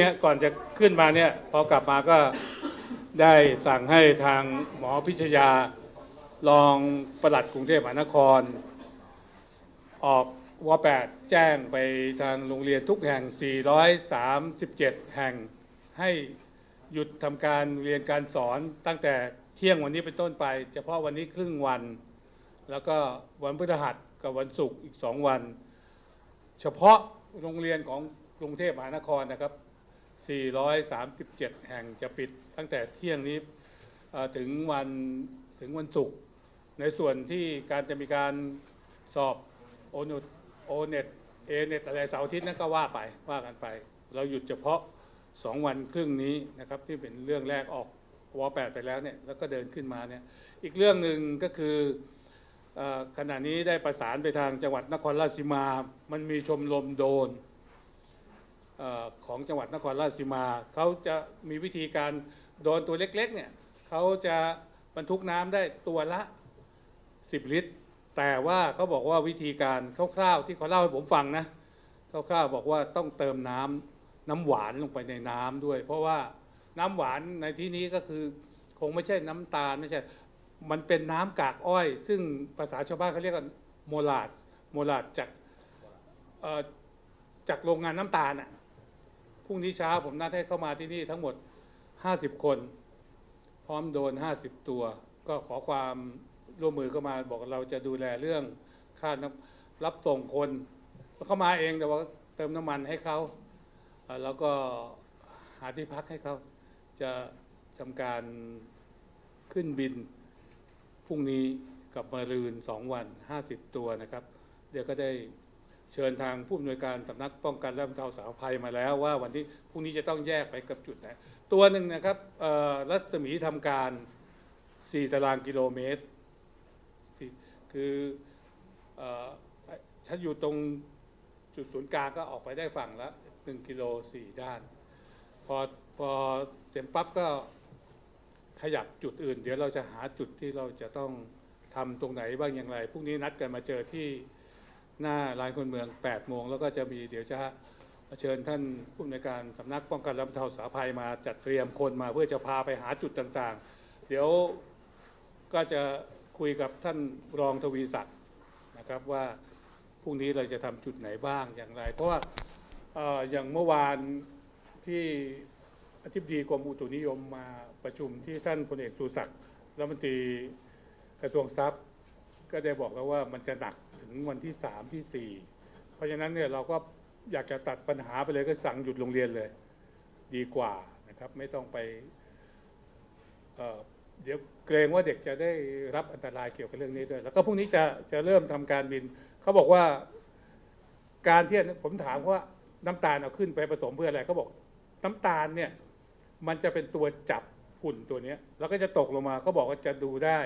เนี่ยก่อนจะขึ้นมาเนี่ยพอกลับมาก็ได้สั่งให้ทางหมอพิชยารองปลัดกรุงเทพมหานคร ออกวแปดแจ้งไปทางโรงเรียนทุกแห่ง 437 แห่ง ให้หยุดทำการเรียนการสอนตั้งแต่เที่ยงวันนี้เป็นต้นไป เฉพาะวันนี้ครึ่งวัน แล้วก็วันพฤหัสกับวันศุกร์อีกสองวัน เฉพาะโรงเรียนของกรุงเทพมหานครนะครับ 437 แห่งจะปิดตั้งแต่เที่ยงนี้ถึงวันถึงวันศุกร์ในส่วนที่การจะมีการสอบโอนุโอเน็ตเอเน็ตอะไรเสาร์อาทิตย์นั้นก็ว่าไปว่ากันไป เราหยุดเฉพาะ 2 วันครึ่งนี้นะครับที่เป็นเรื่องแรกออกวแปดไปแล้วเนี่ยแล้วก็เดินขึ้นมาเนี่ยอีกเรื่องหนึ่งก็คืออขณะนี้ได้ประสานไปทางจังหวัดนครราชสีมา มันมีชมรมโดน ของจังหวัดนครราชสีมาเขาจะมีวิธีการโดนตัวเล็กๆเนี่ยเขาจะบรรทุกน้ำได้ตัวละ 10 ลิตร แต่ว่าเขาบอกว่าวิธีการคร่าวๆที่เขาเล่าให้ผมฟังนะคร่าวๆบอกว่าต้องเติมน้ำน้ำหวานลงไปในน้ำด้วย เพราะว่าน้ำหวานในที่นี้ก็คือคงไม่ใช่น้ำตาลไม่ใช่มันเป็นน้ำกากอ้อย ซึ่งภาษาชาวบ้านเขาเรียกว่าโมลาดโมลาดจากจากโรงงานน้ำตาลอะ พรุ่งนี้เช้าผมนัดให้เข้ามาที่นี่ทั้งหมด 50 คน พร้อมโดน 50 ตัว ก็ขอความร่วมมือเข้ามาบอกเราจะดูแลเรื่องค่าน้ำรับส่งคนแล้วเขามาเองแต่ว่าเติมน้ำมันให้เขาแล้วก็หาที่พักให้เขาจะทำการขึ้นบินพรุ่งนี้กับมารืนสองวัน 50 ตัวนะครับ เดี๋ยวก็ได้ เชิญทางผู้อำนวยการสำนักป้องกันและบรรเทาสาธารณภัยมาแล้วว่าวันนี้พรุ่งนี้จะต้องแยกไปกับจุดไหนตัวหนึ่งนะครับรัศมีทำการ 4 ตารางกิโลเมตร คือเอ่อถ้าอยู่ตรงจุดศูนย์กลางก็ออกไปได้ฝั่งละ 1 กิโล 4 ด้าน พอพอเต็มปั๊บก็ขยับจุดอื่น เดี๋ยวเราจะหาจุดที่เราจะต้องทำตรงไหนบ้างอย่างไรพรุ่งนี้นัดกันมาเจอที่ หน้าลานคนเมือง 8 โมง แล้วก็จะมีเดี๋ยวจะเชิญท่านผู้อำนวยการสำนักป้องกันและบรรเทาสาธารณภัยมาจัดเตรียมคนมาเพื่อจะพาไปหาจุดต่างๆ เดี๋ยวก็จะคุยกับท่านรองทวีศักดิ์นะครับว่าพรุ่งนี้เราจะทำจุดไหนบ้างอย่างไร เพราะว่าเอ่ออย่างเมื่อวานที่อธิบดีกรมอุตุนิยมมาประชุมที่ท่านพลเอกสุศักดิ์รัฐมนตรีกระทรวงทรัพย์ ก็ได้บอกแล้วว่ามันจะหนักถึงวันที่สามที่สี่เพราะฉะนั้นเนี่ยเราก็อยากจะตัดปัญหาไปเลยก็สั่งหยุดโรงเรียนเลย ดีกว่านะครับ ไม่ต้องไปเเดี๋ยวเกรงว่าเด็กจะได้รับอันตรายเกี่ยวกับเรื่องนี้ด้วย แล้วก็พรุ่งนี้จะจะเริ่มทำการบิน เขาบอกว่าการที่ผมถามว่าน้ำตาลเอาขึ้นไปผสมเพื่ออะไรเขาบอก น้ำตาลเนี่ยมันจะเป็นตัวจับฝุ่นตัวนี้แล้วก็จะตกลงมาเขาบอกว่าจะดูได้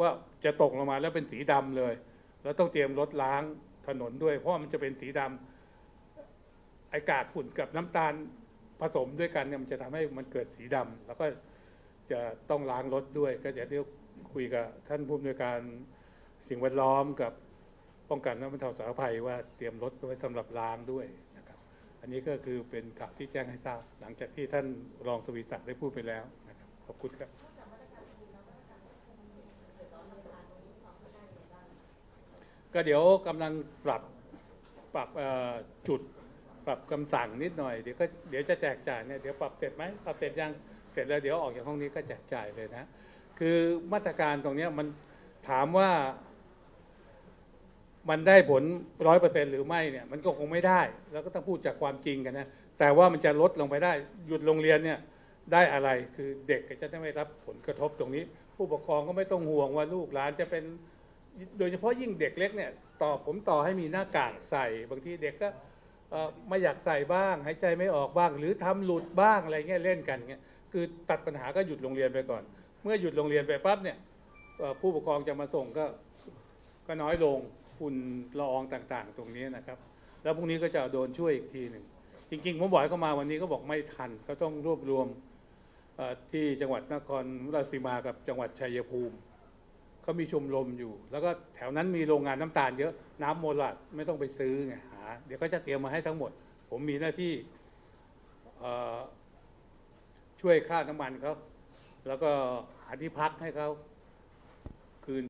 ว่าจะตกลงมาแล้วเป็นสีดำเลย แล้วต้องเตรียมรถล้างถนนด้วย เพราะมันจะเป็นสีดำไอกากฝุ่นกับน้ำตาลผสมด้วยกันเนี่ยมันจะทำให้มันเกิดสีดำแล้วก็จะต้องล้างรถด้วย ก็จะเดี๋ยวคุยกับท่านผู้อำนวยการสิ่งแวดล้อมกับป้องกันและบรรเทาสาธารณภัยว่าเตรียมรถไว้สำหรับล้างด้วยนะครับ อันนี้ก็คือเป็นข่าวที่แจ้งให้ทราบ หลังจากที่ท่านรองทวีศักดิ์ได้พูดไปแล้วนะครับขอบคุณครับ ก็เดี๋ยวกำลังปรับปรับจุดปรับคำสั่งนิดหน่อยเดี๋ยวก็เดี๋ยวจะแจกจ่ายเนี่ยเดี๋ยวปรับเสร็จไหมปรับเสร็จยังเสร็จแล้วเดี๋ยวออกจากห้องนี้ก็แจกจ่ายเลยนะ คือมาตรการตรงนี้มันถามว่า มันได้ผลร้อยเปอร์เซ็นหรือไม่เนี่ย มันก็คงไม่ได้แล้วก็ต้องพูดจากความจริงกันนะแต่ว่ามันจะลดลงไปได้ หยุดโรงเรียนเนี่ยได้อะไรคือเด็กก็จะได้ไม่รับผลกระทบตรงนี้ ผู้ปกครองก็ไม่ต้องห่วงว่าลูกหลานจะเป็น โดยเฉพาะยิ่งเด็กเล็กเนี่ยต่อผมต่อให้มีหน้ากากใส่ บางทีเด็กก็เอ่อไม่อยากใส่บ้างหายใจไม่ออกบ้าง หรือทำหลุดบ้างอะไรเงี้ยเล่นกันเงี้ยคือตัดปัญหาก็หยุดโรงเรียนไปก่อน เมื่อหยุดโรงเรียนไปปั๊บเนี่ยเอ่อผู้ปกครองจะมาส่งก็ก็น้อยลงฝุ่นละอองต่างๆ ตรงนี้นะครับ แล้วพรุ่งนี้ก็จะโดนช่วยอีกทีหนึ่งจริงๆผมบอกให้เขามาวันนี้ก็บอกไม่ทันก็ต้องรวบรวมเอ่อที่จังหวัดนครราชสีมากับจังหวัดชัยภูมิ เขามีชมรมอยู่ แล้วก็แถวนั้นมีโรงงานน้ำตาลเยอะน้ำโมลัสไม่ต้องไปซื้อไงหาเดี๋ยวก็จะเตรียมมาให้ทั้งหมด ผมมีหน้าที่ช่วยค่าน้ำมันเขาแล้วก็หาที่พักให้เขา